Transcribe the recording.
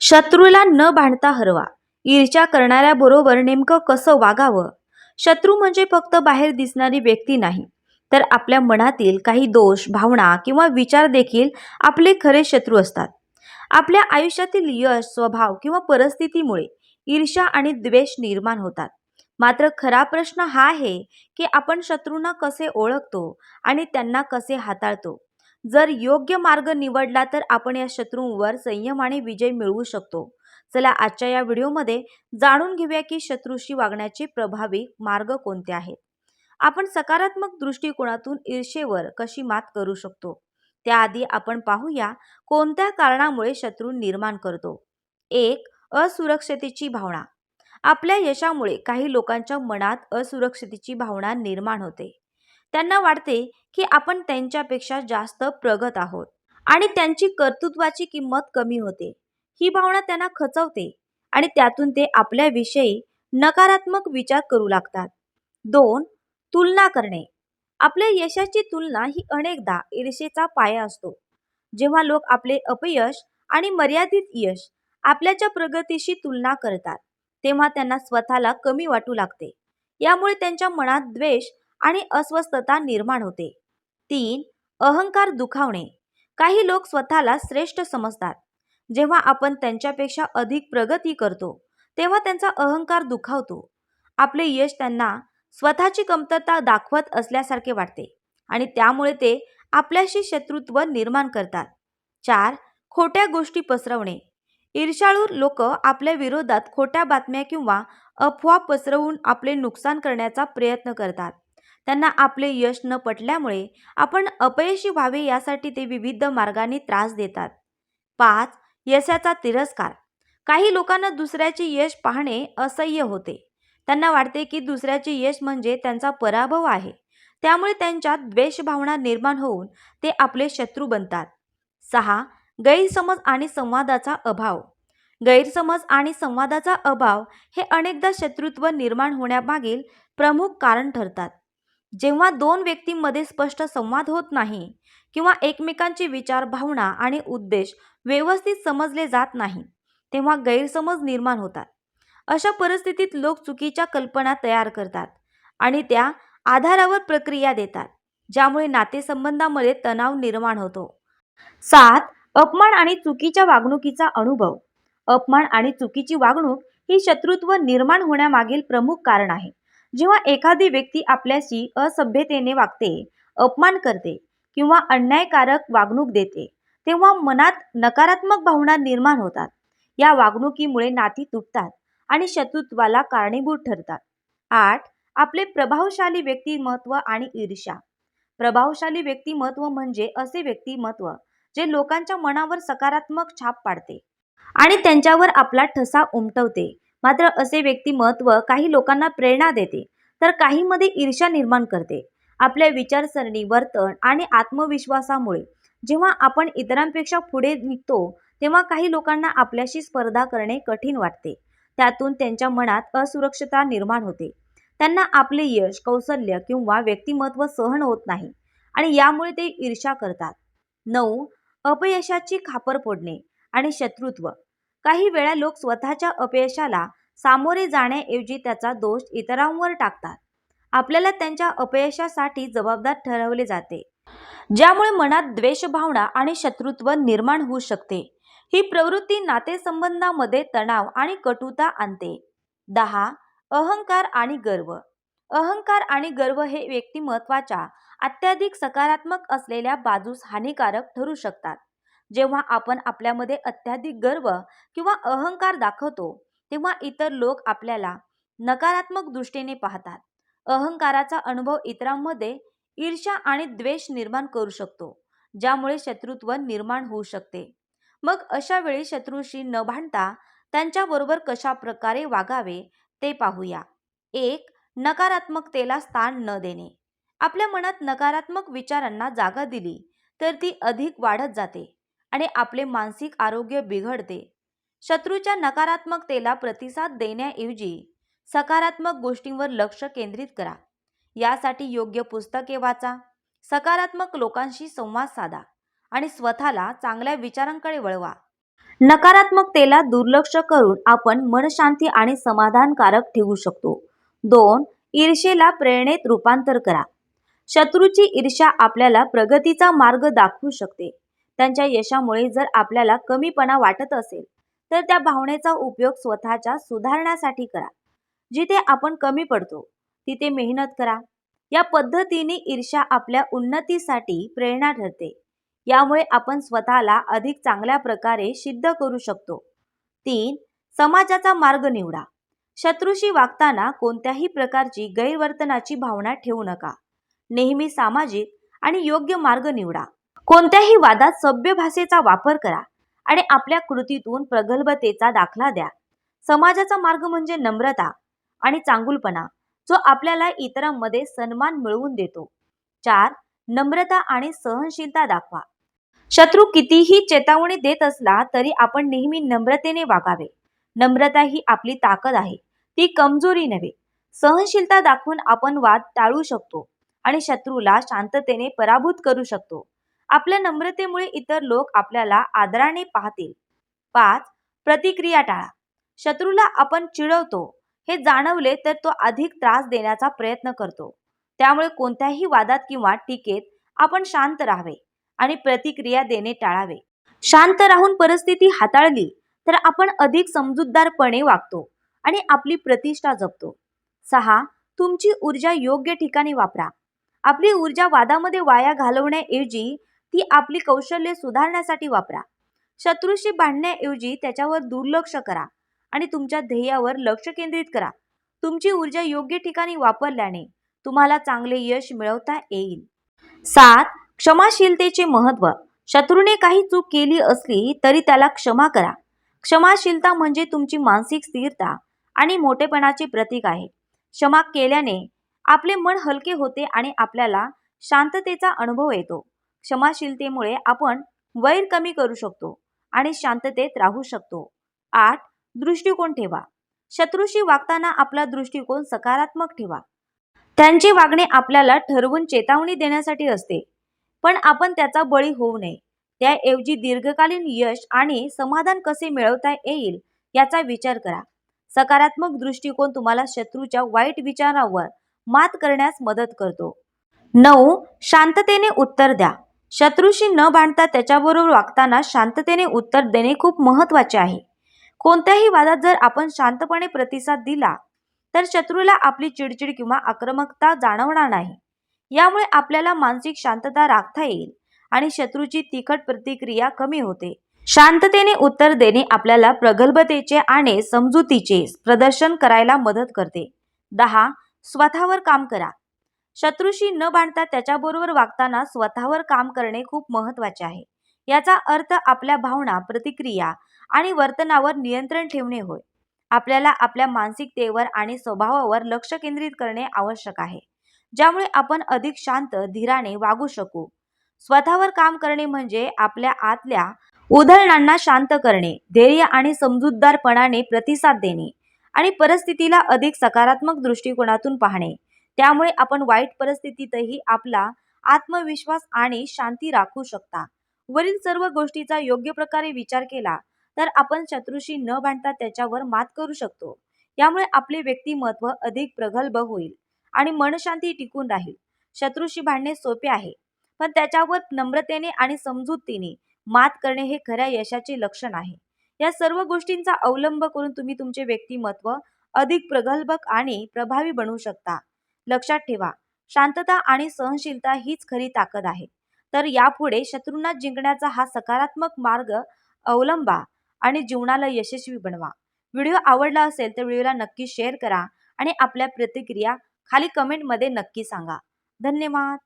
शत्रूला न भांडता हरवा. ईर्ष्या करणाऱ्याबरोबर नेमकं कसं वागावं? शत्रू म्हणजे फक्त बाहेर दिसणारी व्यक्ती नाही तर आपल्या मनातील काही दोष भावना किंवा विचार देखील आपले खरे शत्रू असतात. आपल्या आयुष्यातील यश स्वभाव किंवा परिस्थितीमुळे ईर्ष्या आणि द्वेष निर्माण होतात. मात्र खरा प्रश्न हा आहे की आपण शत्रूंना कसे ओळखतो आणि त्यांना कसे हाताळतो? जर योग्य मार्ग निवडला तर आपण या शत्रूंवर संयम आणि विजय मिळवू शकतो. चला आजच्या या व्हिडिओमध्ये जाणून घेऊया की शत्रूशी वागण्याचे प्रभावी मार्ग कोणते आहेत. आपण सकारात्मक दृष्टिकोनातून ईर्षेवर कशी मात करू शकतो? त्याआधी आपण पाहूया कोणत्या कारणामुळे शत्रू निर्माण करतो. एक असुरक्षतेची भावना. आपल्या यशामुळे काही लोकांच्या मनात असुरक्षतेची भावना निर्माण होते. त्यांना वाटते की आपण त्यांच्यापेक्षा जास्त प्रगत आहोत. आणि त्यांची कर्तृत्वाची किंमत कमी होते. ही भावना त्यांना खचवते आणि त्यातून ते आपल्याविषयी नकारात्मक विचार करू लागतात. दोन तुलना करणे. आपल्या यशाची तुलना ही अनेकदा ईर्षेचा पाया असतो. जेव्हा लोक आपले अपयश आणि मर्यादित यश आपल्याच्या प्रगतीशी तुलना करतात तेव्हा त्यांना स्वतःला कमी वाटू लागते. यामुळे त्यांच्या मनात द्वेष आणि अस्वस्थता निर्माण होते. तीन अहंकार दुखावणे. काही लोक स्वतःला श्रेष्ठ समजतात. जेव्हा आपण त्यांच्यापेक्षा अधिक प्रगती करतो तेव्हा त्यांचा अहंकार दुखावतो. आपले यश त्यांना स्वतःची कमतरता दाखवत असल्यासारखे वाटते आणि त्यामुळे ते आपल्याशी शत्रुत्व निर्माण करतात. चार खोट्या गोष्टी पसरवणे. ईर्षाळू लोक आपल्या विरोधात खोट्या बातम्या किंवा अफवा पसरवून आपले नुकसान करण्याचा प्रयत्न करतात. त्यांना आपले यश न पटल्यामुळे आपण अपयशी व्हावे यासाठी ते विविध मार्गाने त्रास देतात. पाच यशाचा तिरस्कार. काही लोकांना दुसऱ्याचे यश पाहणे असह्य होते. त्यांना वाटते की दुसऱ्याचे यश म्हणजे त्यांचा पराभव आहे. त्यामुळे त्यांच्यात द्वेषभावना निर्माण होऊन ते आपले शत्रू बनतात. सहा गैरसमज आणि संवादाचा अभाव. गैरसमज आणि संवादाचा अभाव हे अनेकदा शत्रुत्व निर्माण होण्यामागील प्रमुख कारण ठरतात. जेव्हा दोन व्यक्तींमध्ये स्पष्ट संवाद होत नाही किंवा एकमेकांचे विचार भावना आणि उद्देश व्यवस्थित समजले जात नाही तेव्हा गैरसमज निर्माण होतात. अशा परिस्थितीत लोक चुकीच्या कल्पना तयार करतात आणि त्या आधारावर प्रक्रिया देतात ज्यामुळे नातेसंबंधामध्ये तणाव निर्माण होतो. सात अपमान आणि चुकीच्या वागणुकीचा अनुभव. अपमान आणि चुकीची वागणूक ही शत्रुत्व निर्माण होण्यामागील प्रमुख कारण आहे. जेव्हा एखादी व्यक्ती आपल्याशी असभ्यतेने वागते अपमान करते किंवा अन्यायकारक वागणूक देते तेव्हा मनात नकारात्मक भावना निर्माण होतात. या वागणुकीमुळे नाती तुटतात आणि शत्रुत्वाला कारणीभूत ठरतात. आठ आपले प्रभावशाली व्यक्तिमत्व आणि ईर्ष्या. प्रभावशाली व्यक्तिमत्व म्हणजे असे व्यक्तिमत्व जे लोकांच्या मनावर सकारात्मक छाप पाडते आणि त्यांच्यावर आपला ठसा उमटवते. मात्र असे व्यक्तिमत्व काही लोकांना प्रेरणा देते तर काहीमध्ये ईर्ष्या निर्माण करते. आपल्या विचारसरणी वर्तन आणि आत्मविश्वासामुळे जेव्हा आपण इतरांपेक्षा पुढे निघतो तेव्हा काही लोकांना आपल्याशी स्पर्धा करणे कठीण वाटते. त्यातून त्यांच्या मनात असुरक्षता निर्माण होते. त्यांना आपले यश कौशल्य किंवा व्यक्तिमत्व सहन होत नाही आणि यामुळे ते ईर्ष्या करतात. नऊ अपयशाची खापर फोडणे आणि शत्रुत्व. काही वेळा लोक स्वतःच्या अपयशाला सामोरे जाण्याऐवजी त्याचा दोष इतरांवर टाकतात. आपल्याला त्यांच्या अपयशासाठी जबाबदार ठरवले जाते. ज्यामुळे मनात द्वेषभावना आणि शत्रुत्व निर्माण होऊ शकते. ही प्रवृत्ती नातेसंबंधामध्ये तणाव आणि कटुता आणते. दहा. अहंकार आणि गर्व. अहंकार आणि गर्व हे व्यक्तिमत्वाच्या अत्याधिक सकारात्मक असलेल्या बाजूस हानिकारक ठरू शकतात. जेव्हा आपण आपल्यामध्ये अत्याधिक गर्व किंवा अहंकार दाखवतो तेव्हा इतर लोक आपल्याला नकारात्मक दृष्टीने पाहतात. अहंकाराचा अनुभव इतरांमध्ये ईर्ष्या आणि द्वेष निर्माण करू शकतो ज्यामुळे शत्रुत्व निर्माण होऊ शकते. मग अशा वेळी शत्रूशी न भांडता त्यांच्याबरोबर कशा प्रकारे वागावे ते पाहूया. एक नकारात्मकतेला स्थान न देणे. आपल्या मनात नकारात्मक विचारांना जागा दिली तर ती अधिक वाढत जाते. आणि आपले मानसिक आरोग्य बिघडते. शत्रूच्या नकारात्मकतेला प्रतिसाद देण्याऐवजी सकारात्मक गोष्टींवर लक्ष केंद्रित करा. यासाठी योग्य पुस्तके वाचा सकारात्मक लोकांशी संवाद साधा आणि स्वतःला चांगल्या विचारांकडे वळवा. नकारात्मकतेला दुर्लक्ष करून आपण मनशांती आणि समाधानकारक ठेवू शकतो. दोन ईर्षेला प्रेरणेत रूपांतर करा. शत्रूची ईर्ष्या आपल्याला प्रगतीचा मार्ग दाखवू शकते. त्यांच्या यशामुळे जर आपल्याला कमीपणा वाटत असेल तर त्या भावनेचा उपयोग स्वतःच्या सुधारण्यासाठी करा. जिथे आपण कमी पडतो तिथे मेहनत करा. या पद्धतीने ईर्ष्या आपल्या उन्नतीसाठी प्रेरणा ठरते. यामुळे आपण स्वतःला अधिक चांगल्या प्रकारे सिद्ध करू शकतो. तीन समाजाचा मार्ग निवडा. शत्रूशी वागताना कोणत्याही प्रकारची गैरवर्तनाची भावना ठेवू नका. नेहमी सामाजिक आणि योग्य मार्ग निवडा. कोणत्याही वादात सभ्य भाषेचा वापर करा आणि आपल्या कृतीतून प्रगल्भतेचा दाखला द्या. समाजाचा मार्ग म्हणजे नम्रता आणि चांगुलपणा जो आपल्याला इतरांमध्ये सन्मान मिळवून देतो. चार नम्रता आणि सहनशीलता दाखवा. शत्रू कितीही चेतावणी देत असला तरी आपण नेहमी नम्रतेने वागावे. नम्रता ही आपली ताकद आहे ती कमजोरी नव्हे. सहनशीलता दाखवून आपण वाद टाळू शकतो आणि शत्रूला शांततेने पराभूत करू शकतो. आपल्या नम्रतेमुळे इतर लोक आपल्याला आदराने पाहतील. पाच प्रतिक्रिया टाळा. शत्रूला आपण चिडवतो हे जाणवले तर तो अधिक त्रास देण्याचा प्रयत्न करतो. त्यामुळे कोणत्याही वादात किंवा टीकेत आपण शांत राहावे आणि प्रतिक्रिया देणे टाळावे. शांत राहून परिस्थिती हाताळली तर आपण अधिक समजूतदारपणे वागतो आणि आपली प्रतिष्ठा जपतो. सहा तुमची ऊर्जा योग्य ठिकाणी वापरा. आपली ऊर्जा वादामध्ये वाया घालवण्याऐवजी ती आपली कौशल्य सुधारण्यासाठी वापरा. शत्रूशी भांडण्याऐवजी त्याच्यावर दुर्लक्ष करा आणि तुमच्या ध्येयावर लक्ष केंद्रित करा. तुमची ऊर्जा योग्य ठिकाणी वापरल्याने तुम्हाला चांगले यश मिळवता येईल. सात क्षमाशीलतेचे महत्त्व. शत्रूने काही चूक केली असली तरी त्याला क्षमा करा. क्षमाशीलता म्हणजे तुमची मानसिक स्थिरता आणि मोठेपणाचे प्रतीक आहे. क्षमा केल्याने आपले मन हलके होते आणि आपल्याला शांततेचा अनुभव येतो. क्षमाशीलतेमुळे आपण वैर कमी करू शकतो आणि शांततेत राहू शकतो. आठ दृष्टिकोन ठेवा. शत्रूशी वागताना आपला दृष्टिकोन सकारात्मक ठेवा. त्यांचे वागणे आपल्याला ठरवून चेतावणी देण्यासाठी असते पण आपण त्याचा बळी होऊ नये. त्याऐवजी दीर्घकालीन यश आणि समाधान कसे मिळवता येईल याचा विचार करा. सकारात्मक दृष्टिकोन तुम्हाला शत्रूच्या वाईट विचारावर मात करण्यास मदत करतो. नऊ शांततेने उत्तर द्या. शत्रूशी न भांडता त्याच्याबरोबर वागताना शांततेने उत्तर देणे खूप महत्त्वाचे आहे. कोणत्याही वादात जर आपण शांतपणे प्रतिसाद दिला तर शत्रूला आपली चिडचिड किंवा आक्रमकता जाणवणार नाही. यामुळे आपल्याला मानसिक शांतता राखता येईल आणि शत्रूची तिखट प्रतिक्रिया कमी होते. शांततेने उत्तर देणे आपल्याला प्रगल्भतेचे आणि समजुतीचे प्रदर्शन करायला मदत करते. दहा स्वतःवर काम करा. शत्रूशी न भांडता त्याच्याबरोबर वागताना स्वतःवर काम करणे खूप महत्त्वाचे आहे. याचा अर्थ आपल्या भावना प्रतिक्रिया आणि वर्तनावर नियंत्रण ठेवणे होय. आपल्याला आपल्या मानसिकतेवर आणि स्वभावावर लक्ष केंद्रित करणे आवश्यक आहे. ज्यामुळे आपण अधिक शांत धीराने वागू शकू. स्वतःवर काम करणे म्हणजे आपल्या आतल्या उधळणांना शांत करणे धैर्य आणि समजूतदारपणाने प्रतिसाद देणे आणि परिस्थितीला अधिक सकारात्मक दृष्टिकोनातून पाहणे. त्यामुळे आपण वाईट परिस्थितीतही आपला आत्मविश्वास आणि शांती राखू शकता. वरील सर्व गोष्टीचा योग्य प्रकारे विचार केला तर आपण शत्रूशी न भांडता त्याच्यावर मात करू शकतो. यामुळे आपले व्यक्तिमत्व अधिक प्रगल्भ होईल आणि मनशांती टिकून राहील. शत्रूशी भांडणे सोपे आहे पण त्याच्यावर नम्रतेने आणि समजूतीने मात करणे हे खऱ्या यशाचे लक्षण आहे. या सर्व गोष्टींचा अवलंब करून तुम्ही तुमचे व्यक्तिमत्व अधिक प्रगल्भक आणि प्रभावी बनवू शकता. लक्षात ठेवा. शांतता आणि सहनशीलता हीच खरी ताकद आहे. तर यापुढे शत्रूंना जिंकण्याचा हा सकारात्मक मार्ग अवलंबा आणि जीवनाला यशस्वी बनवा. व्हिडिओ आवडला असेल तर व्हिडिओला नक्की शेअर करा आणि आपल्या प्रतिक्रिया खाली कमेंटमध्ये नक्की सांगा. धन्यवाद.